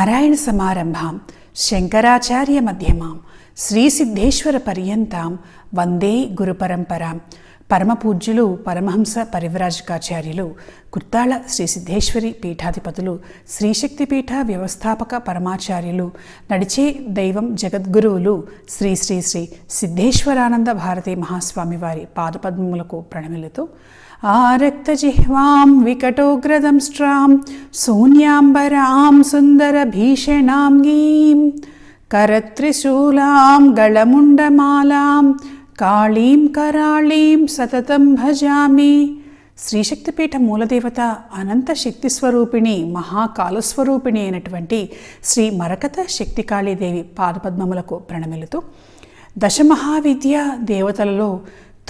నారాయణ సమారంభాం శంకరాచార్య మధ్యమాం శ్రీ సిద్ధేశ్వర పర్యంతాం వందే గురుపరంపరాం పరమపూజ్యులు పరమహంస పరివ్రాజకాచార్యులు కుర్తాళ శ్రీ సిద్ధేశ్వరి పీఠాధిపతులు శ్రీశక్తిపీఠ వ్యవస్థాపక పరమాచార్యులు నడిచే దైవం జగద్గురువులు శ్రీ శ్రీ శ్రీ సిద్ధేశ్వరానంద భారతి మహాస్వామి వారి పాదపద్మములకు ప్రణమిలుతూ ఆరక్తజిహ్వాం వికటోగ్రదంష్ట్రాం శూన్యాంబరాం సుందరభీషణాం గీం करत्रिशूलां गळमुण्डमालां కాళీం కరాళీం సతతం భజామి శ్రీశక్తిపీఠ మూలదేవత అనంత శక్తి స్వరూపిణి మహాకాలస్వరూపిణి అయినటువంటి శ్రీ మరకత శక్తి కాళీదేవి పాదపద్మములకు ప్రణమిలుతూ దశమహావిద్య దేవతలలో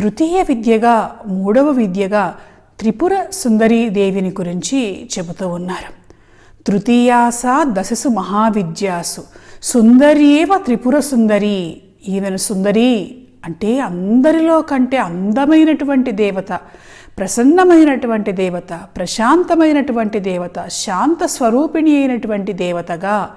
తృతీయ విద్యగా మూడవ విద్యగా త్రిపుర సుందరీ దేవిని గురించి చెబుతూ ఉన్నారు. తృతీయాసా దశసు మహావిద్యాసు. సుందర్యేవ త్రిపుర సుందరి ఈమెను సుందరి అంటే అందరిలో కంటే అందమైనటువంటి దేవత ప్రసన్నమైనటువంటి దేవత ప్రశాంతమైనటువంటి దేవత శాంత స్వరూపిణి అయినటువంటి దేవతగా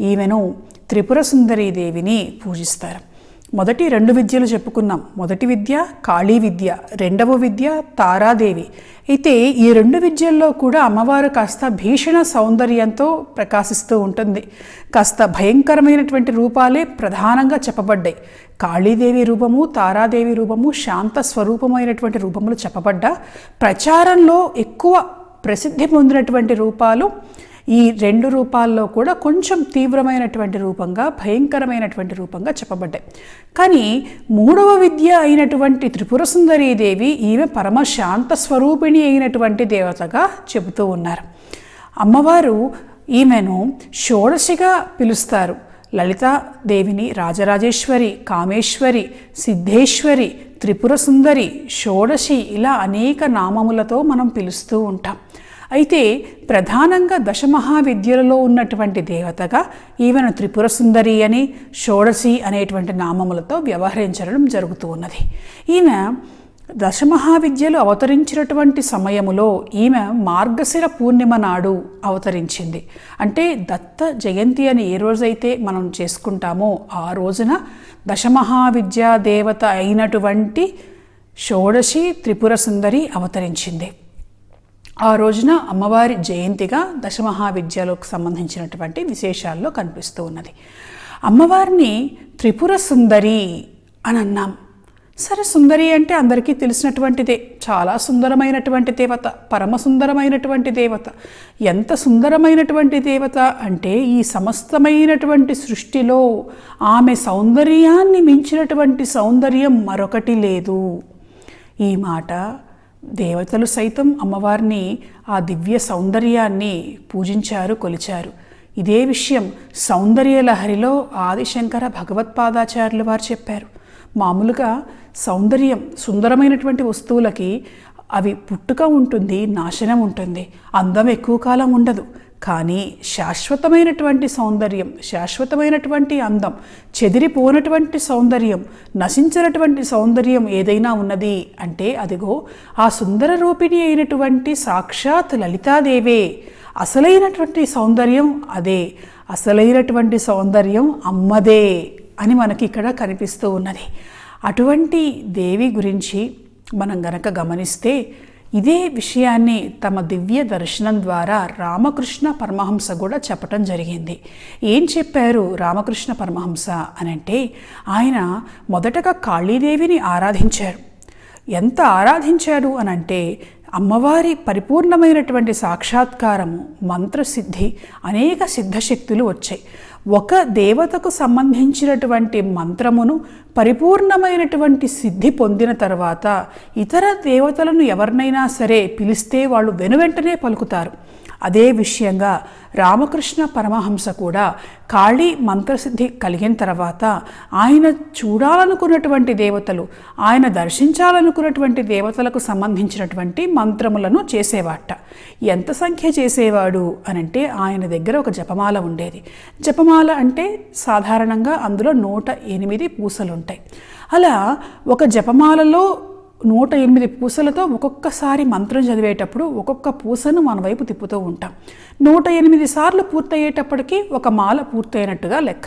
ఈమెను త్రిపుర సుందరీ దేవిని పూజిస్తారు. మొదటి రెండు విద్యలు చెప్పుకున్నాం మొదటి విద్య కాళీ విద్య రెండవ విద్య తారాదేవి. అయితే ఈ రెండు విద్యల్లో కూడా అమ్మవారు కాస్త భీషణ సౌందర్యంతో ప్రకాశిస్తూ ఉంటుంది. కాస్త భయంకరమైనటువంటి రూపాలే ప్రధానంగా చెప్పబడ్డాయి. కాళీదేవి రూపము తారాదేవి రూపము శాంత స్వరూపమైనటువంటి రూపములు చెప్పబడ్డా. ప్రచారంలో ఎక్కువ ప్రసిద్ధి పొందినటువంటి రూపాలు ఈ రెండు రూపాల్లో కూడా కొంచెం తీవ్రమైనటువంటి రూపంగా భయంకరమైనటువంటి రూపంగా చెప్పబడ్డాయి. కానీ మూడవ విద్య అయినటువంటి త్రిపుర దేవి ఈమె పరమశాంత స్వరూపిణి అయినటువంటి దేవతగా చెబుతూ ఉన్నారు. అమ్మవారు ఈమెను షోడశిగా పిలుస్తారు. లలితాదేవిని రాజరాజేశ్వరి కామేశ్వరి సిద్ధేశ్వరి త్రిపుర సుందరి షోడశి ఇలా అనేక నామములతో మనం పిలుస్తూ ఉంటాం. అయితే ప్రధానంగా దశమహావిద్యలలో ఉన్నటువంటి దేవతగా ఈమెను త్రిపుర సుందరి అని షోడసి అనేటువంటి నామములతో వ్యవహరించడం జరుగుతూ ఉన్నది. ఈమె దశమహావిద్యలు అవతరించినటువంటి సమయములో ఈమె మార్గశిర పూర్ణిమ నాడు అవతరించింది. అంటే దత్త జయంతి అని ఏ రోజైతే మనం చేసుకుంటామో ఆ రోజున దశమహావిద్యా దేవత అయినటువంటి షోడశి త్రిపుర సుందరి అవతరించింది. ఆ రోజున అమ్మవారి జయంతిగా దశమహావిద్యలకు సంబంధించినటువంటి విశేషాల్లో కనిపిస్తూ ఉన్నది. అమ్మవారిని త్రిపుర సుందరి అని అన్నాం. సరే సుందరి అంటే అందరికీ తెలిసినటువంటిదే. చాలా సుందరమైనటువంటి దేవత పరమ సుందరమైనటువంటి దేవత. ఎంత సుందరమైనటువంటి దేవత అంటే ఈ సమస్తమైనటువంటి సృష్టిలో ఆమె సౌందర్యాన్ని మించినటువంటి సౌందర్యం మరొకటి లేదు. ఈ మాట దేవతలు సైతం అమ్మవారిని ఆ దివ్య సౌందర్యాన్ని పూజించారు కొలిచారు. ఇదే విషయం సౌందర్య లహరిలో ఆదిశంకర భగవత్పాదాచార్యులు వారు చెప్పారు. మామూలుగా సౌందర్యం సుందరమైనటువంటి వస్తువులకి అవి పుట్టుక ఉంటుంది నాశనం ఉంటుంది. అందం ఎక్కువ కాలం ఉండదు. కానీ శాశ్వతమైనటువంటి సౌందర్యం శాశ్వతమైనటువంటి అందం చెదిరిపోనటువంటి సౌందర్యం నశించినటువంటి సౌందర్యం ఏదైనా ఉన్నది అంటే అదిగో ఆ సుందర రూపిణి అయినటువంటి సాక్షాత్ లలితాదేవే. అసలైనటువంటి సౌందర్యం అదే. అసలైనటువంటి సౌందర్యం అమ్మదే అని మనకి ఇక్కడ కనిపిస్తూ ఉన్నది. అటువంటి దేవి గురించి మనం గనక గమనిస్తే ఇదే విషయాన్ని తమ దివ్య దర్శనం ద్వారా రామకృష్ణ పరమహంస కూడా చెప్పటం జరిగింది. ఏం చెప్పారు రామకృష్ణ పరమహంస అని అంటే ఆయన మొదటగా కాళీదేవిని ఆరాధించారు. ఎంత ఆరాధించారు అని అంటే అమ్మవారి పరిపూర్ణమైనటువంటి సాక్షాత్కారము మంత్రసిద్ధి అనేక సిద్ధశక్తులు వచ్చాయి. ఒక దేవతకు సంబంధించినటువంటి మంత్రమును పరిపూర్ణమైనటువంటి సిద్ధి పొందిన తర్వాత ఇతర దేవతలను ఎవరినైనా సరే పిలిస్తే వాళ్ళు వెనువెంటనే పలుకుతారు. అదే విషయంగా రామకృష్ణ పరమహంస కూడా కాళీ మంత్రసిద్ధి కలిగిన తర్వాత ఆయన చూడాలనుకున్నటువంటి దేవతలు ఆయన దర్శించాలనుకున్నటువంటి దేవతలకు సంబంధించినటువంటి మంత్రములను చేసేవాట. ఎంత సంఖ్య చేసేవాడు అనంటే ఆయన దగ్గర ఒక జపమాల ఉండేది. జపమాల అంటే సాధారణంగా అందులో నూట ఎనిమిది పూసలు ఉంటాయి. అలా ఒక జపమాలలో నూట ఎనిమిది పూసలతో ఒక్కొక్కసారి మంత్రం చదివేటప్పుడు ఒక్కొక్క పూసను మన వైపు తిప్పుతూ ఉంటాం. నూట ఎనిమిది సార్లు పూర్తయ్యేటప్పటికీ ఒక మాల పూర్తయినట్టుగా లెక్క.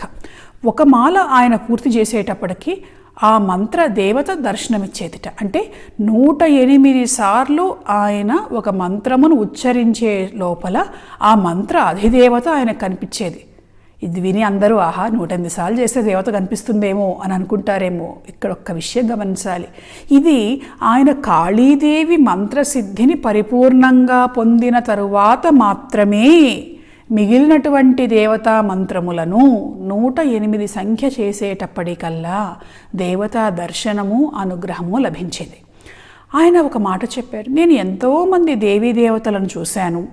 ఒక మాల ఆయన పూర్తి చేసేటప్పటికీ ఆ మంత్ర దేవత దర్శనమిచ్చేదిట. అంటే నూట ఎనిమిది సార్లు ఆయన ఒక మంత్రమును ఉచ్చరించే లోపల ఆ మంత్ర అధిదేవత ఆయన కనిపించేది. ఇది విని అందరూ ఆహా నూట ఎనిమిది సార్లు చేస్తే దేవత కనిపిస్తుందేమో అని అనుకుంటారేమో. ఇక్కడ ఒక్క విషయం గమనించాలి. ఇది ఆయన కాళీదేవి మంత్రసిద్ధిని పరిపూర్ణంగా పొందిన తరువాత మాత్రమే మిగిలినటువంటి దేవతా మంత్రములను నూట ఎనిమిది సంఖ్య చేసేటప్పటికల్లా దేవతా దర్శనము అనుగ్రహము లభించింది. ఆయన ఒక మాట చెప్పారు. నేను ఎంతోమంది దేవీ దేవతలను చూశాను.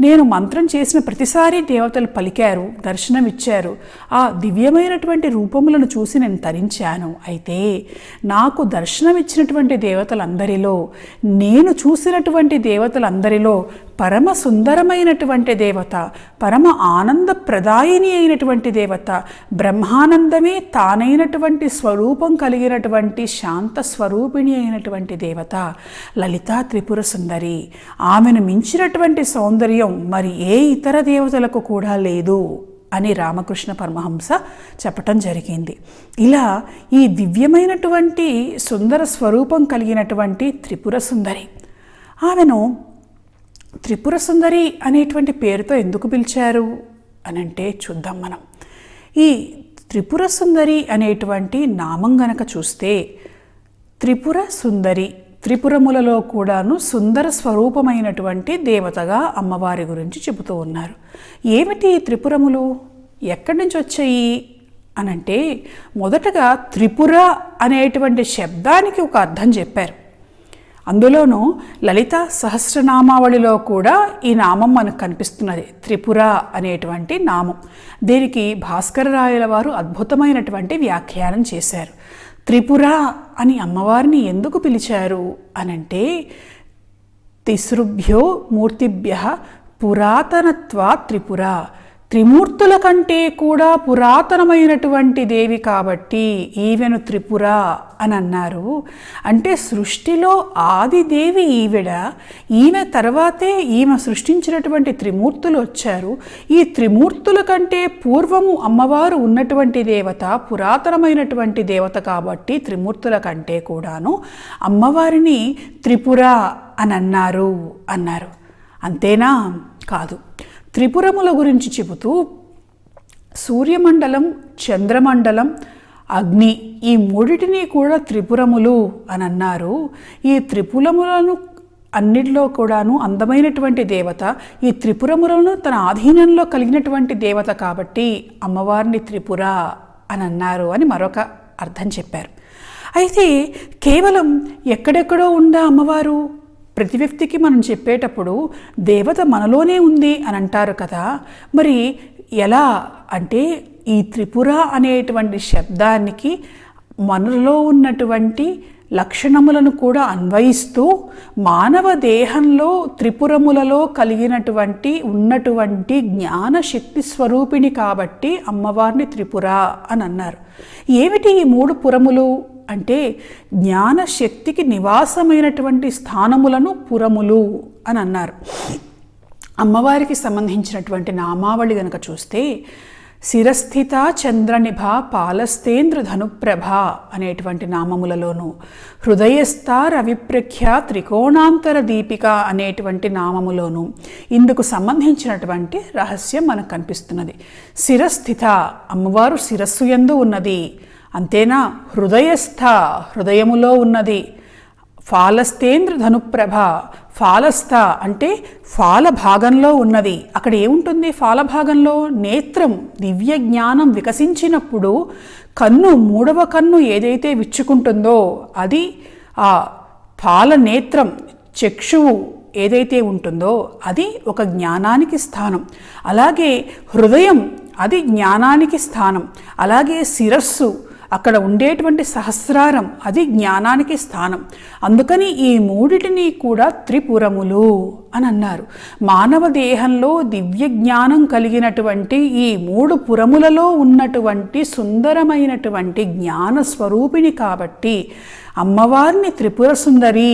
నేను మంత్రం చేసిన ప్రతిసారి దేవతలు పలికారు దర్శనం ఇచ్చారు ఆ దివ్యమైనటువంటి రూపములను చూసి నేను తరించాను. అయితే నాకు దర్శనం ఇచ్చినటువంటి దేవతలందరిలో నేను చూసినటువంటి దేవతలందరిలో పరమ సుందరమైనటువంటి దేవత పరమ ఆనందప్రదాయిని అయినటువంటి దేవత బ్రహ్మానందమే తానైనటువంటి స్వరూపం కలిగినటువంటి శాంత స్వరూపిణి అయినటువంటి దేవత లలితా త్రిపుర సుందరి. ఆమెను మించినటువంటి సౌందర్యం మరి ఏ ఇతర దేవతలకు కూడా లేదు అని రామకృష్ణ పరమహంస చెప్పటం జరిగింది. ఇలా ఈ దివ్యమైనటువంటి సుందర స్వరూపం కలిగినటువంటి త్రిపుర సుందరి. ఆమెను త్రిపుర సుందరి అనేటువంటి పేరుతో ఎందుకు పిలిచారు అని అంటే చూద్దాం మనం. ఈ త్రిపుర సుందరి అనేటువంటి నామం గనక చూస్తే త్రిపుర సుందరి త్రిపురములలో కూడాను సుందర స్వరూపమైనటువంటి దేవతగా అమ్మవారి గురించి చెబుతూ ఉన్నారు. ఏమిటి త్రిపురములు? ఎక్కడి నుంచి వచ్చాయి? అనంటే మొదటగా త్రిపుర అనేటువంటి శబ్దానికి ఒక అర్థం చెప్పారు. అందులోనూ లలిత సహస్రనామావళిలో కూడా ఈ నామం మనకు కనిపిస్తున్నది. త్రిపుర అనేటువంటి నామం. దీనికి భాస్కర రాయల వారు అద్భుతమైనటువంటి వ్యాఖ్యానం చేశారు. త్రిపుర అని అమ్మవారిని ఎందుకు పిలిచారు అనంటే తిసృభ్యో మూర్తిభ్య పురాతనత్వా త్రిపుర. త్రిమూర్తుల కంటే కూడా పురాతనమైనటువంటి దేవి కాబట్టి ఈవెను త్రిపుర అని అన్నారు. అంటే సృష్టిలో ఆది దేవి ఈవిడ ఈమె తర్వాతే ఈమె సృష్టించినటువంటి త్రిమూర్తులు వచ్చారు. ఈ త్రిమూర్తుల కంటే పూర్వము అమ్మవారు ఉన్నటువంటి దేవత పురాతనమైనటువంటి దేవత కాబట్టి త్రిమూర్తుల కంటే కూడాను అమ్మవారిని త్రిపుర అని అన్నారు అన్నారు. అంతేనా? కాదు. త్రిపురముల గురించి చెబుతూ సూర్యమండలం చంద్రమండలం అగ్ని ఈ మూడిటిని కూడా త్రిపురములు అని అన్నారు. ఈ త్రిపురములను అన్నిటిలో కూడాను అందమైనటువంటి దేవత ఈ త్రిపురములను తన ఆధీనంలో కలిగినటువంటి దేవత కాబట్టి అమ్మవారిని త్రిపుర అని అన్నారు అని మరొక అర్థం చెప్పారు. అయితే కేవలం ఎక్కడెక్కడో ఉందా అమ్మవారు? ప్రతి వ్యక్తికి మనం చెప్పేటప్పుడు దేవత మనలోనే ఉంది అని అంటారు కదా. మరి ఎలా అంటే ఈ త్రిపుర అనేటువంటి శబ్దానికి మనలో ఉన్నటువంటి లక్షణములను కూడా అన్వయిస్తూ మానవ దేహంలో త్రిపురములలో కలిగినటువంటి ఉన్నటువంటి జ్ఞాన శక్తి స్వరూపిణి కాబట్టి అమ్మవారిని త్రిపుర అని అన్నారు. ఏమిటి ఈ మూడు పురములు? అంటే జ్ఞాన శక్తికి నివాసమైనటువంటి స్థానములను పురములు అని అన్నారు. అమ్మవారికి సంబంధించినటువంటి నామావళి కనుక చూస్తే శిరస్థిత చంద్రనిభ పాలస్తేంద్ర ధనుప్రభ అనేటువంటి నామములలోను హృదయస్థ రవిప్రఖ్య త్రికోణాంతర దీపిక అనేటువంటి నామములోను ఇందుకు సంబంధించినటువంటి రహస్యం మనకు కనిపిస్తున్నది. శిరస్థిత అమ్మవారు శిరస్సు ఎందు ఉన్నది. అంతేనా? హృదయస్థ హృదయములో ఉన్నది. ఫాలస్తేంద్ర ధనుప్రభ ఫాలస్థ అంటే ఫాల భాగంలో ఉన్నది. అక్కడ ఏముంటుంది? ఫాల భాగంలో నేత్రం దివ్య జ్ఞానం వికసించినప్పుడు కన్ను మూడవ కన్ను ఏదైతే విచ్చుకుంటుందో అది ఆ ఫాల నేత్రం చక్షువు ఏదైతే ఉంటుందో అది ఒక జ్ఞానానికి స్థానం. అలాగే హృదయం అది జ్ఞానానికి స్థానం. అలాగే శిరస్సు అక్కడ ఉండేటువంటి సహస్రారం అది జ్ఞానానికి స్థానం. అందుకని ఈ మూడిటిని కూడా త్రిపురములు అని అన్నారు. మానవ దేహంలో దివ్య జ్ఞానం కలిగినటువంటి ఈ మూడు పురములలో ఉన్నటువంటి సుందరమైనటువంటి జ్ఞాన స్వరూపిణి కాబట్టి అమ్మవారిని త్రిపుర సుందరి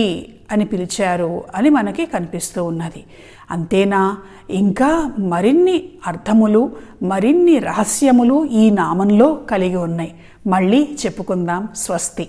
అని పిలిచారు అని మనకి కనిపిస్తూ ఉన్నది. అంతేనా? ఇంకా మరిన్ని అర్థములు మరిన్ని రహస్యములు ఈ నామంలో కలిగి ఉన్నాయి. మళ్ళీ చెప్పుకుందాం. స్వస్తి.